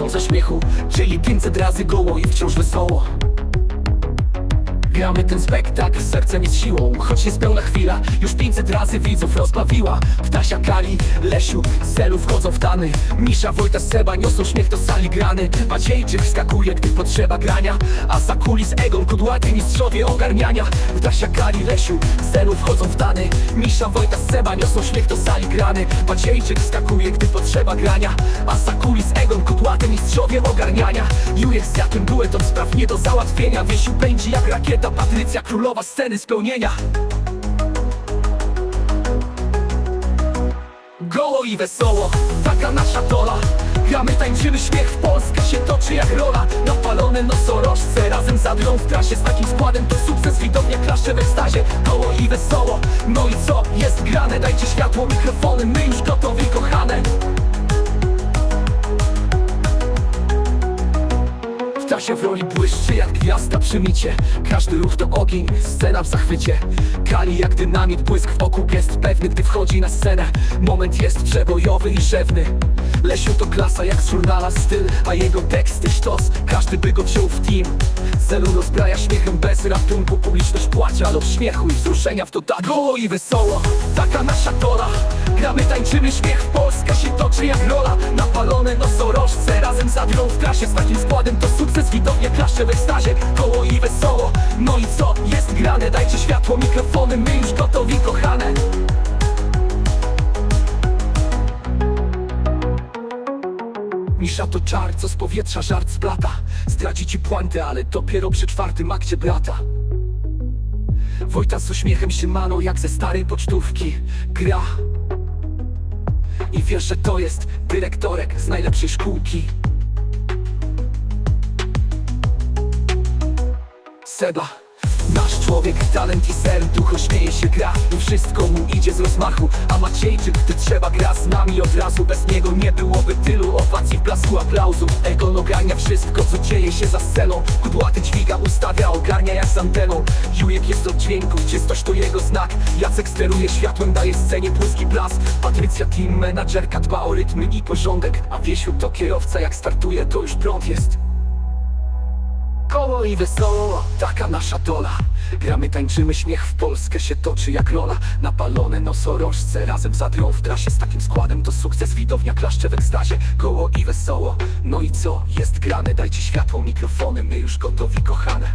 tysiąca śmiechu Czyli 500 razy goło i wciąż wesoło Gramy ten spektakl sercem i z siłą. Choć niespełna chwila, już 500 razy widzów rozbawiła. Ptasia Kali, Lesiu, Selu wchodzą w tany. Misza, Wojta, Seba niosą śmiech do sali grany. Maciejczyk wskakuje, gdy potrzeba grania. A za kulis Egon, kudłaty mistrzowie ogarniania. Ptasia Kali, Lesiu, Selu wchodzą w tany. Misza, Wojta, Seba niosą śmiech do sali grany. Maciejczyk wskakuje, gdy potrzeba grania. A za kulis Egon, kudłaty mistrzowie ogarniania. Jurek z Jakiem duet od spraw nie do załatwienia. Wiesiu pędzi jak rakieta, Patrycja królowa sceny spełnienia. Goło i wesoło, taka nasza dola. Gramy, tańczymy, śmiech w Polskę się toczy jak rola. Napalone nosorożce razem zadrą w trasie. Z takim składem to sukces, widownia klaszcze w ekstazie Goło i wesoło, no i co? Jest grane, dajcie światło, mikrofony, my już gotowi, kochane Ptasia w roli błyszczy jak gwiazda przy micie. Każdy ruch to ogień, scena w zachwycie. Kali jak dynamit, błysk w oku, gest pewny Gdy wchodzi na scenę, moment jest przebojowy i rzewny Lesiu to klasa jak z styl A jego teksty sztos, każdy by go wziął w team. Zelu rozbraja śmiechem bez ratunku. Publiczność płacze, ale od śmiechu i wzruszenia w Goło i wesoło, taka nasza tola Gramy, tańczymy, śmiech Polska się toczy jak rola. Napalone nosorożce razem zadrą w trasie Z takim składem to sukces, widownia klaszcze w ekstazie Koło i wesoło, no i co? Jest grane, dajcie światło, mikrofony, my już gotowi, kochane Misza to czar, co z powietrza żart splata. Zdradzi ci puantę, ale dopiero przy czwartym akcie brata. Wojta z uśmiechem się mano jak ze starej pocztówki. Gra. I wiesz, że to jest dyrektorek z najlepszej szkółki. Seba. Nasz człowiek, talent i serducho śmieje się gra. I wszystko mu idzie z rozmachu. A Maciejczyk, gdy trzeba gra z nami od razu Bez niego nie aplauzu Egon ogarnia wszystko, co dzieje się za sceną. Kudłaty dźwiga, ustawia, ogarnia jak z anteną. Jujek jest od dźwięków, czystość to jego znak. Jacek steruje światłem, daje scenie płyski blask. Patrycja team menadżerka dba o rytmy i porządek. A Wiesiu to kierowca, jak startuje to już prąd jest Koło i wesoło, taka nasza dola. Gramy, tańczymy, śmiech w Polskę się toczy jak rola. Napalone nosorożce razem zadrą w trasie Z takim składem to sukces, widownia klaszcze w ekstazie. Koło i wesoło, no i co? Jest grane, dajcie światło, mikrofony, my już gotowi, kochane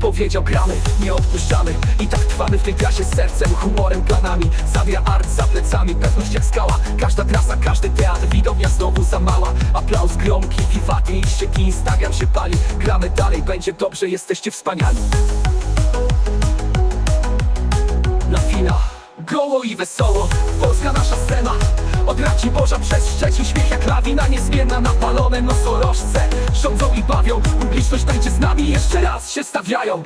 powiedział gramy, nie odpuszczamy. I tak trwamy w tej trasie z sercem, humorem, planami. Zawia art za plecami, pewność jak skała. Każda trasa, każdy teatr, widownia znowu za mała. Aplauz gromki, wiwaty i ścieki, Instagram się pali. Gramy dalej, będzie dobrze, jesteście wspaniali Goło i wesoło, Polska nasza scena. Od Raci Boża przez Szczecin Śmiech jak lawina niezmienna Napalone nosorożce. Rządzą i bawią. Publiczność tańczy z nami. Jeszcze raz się stawiają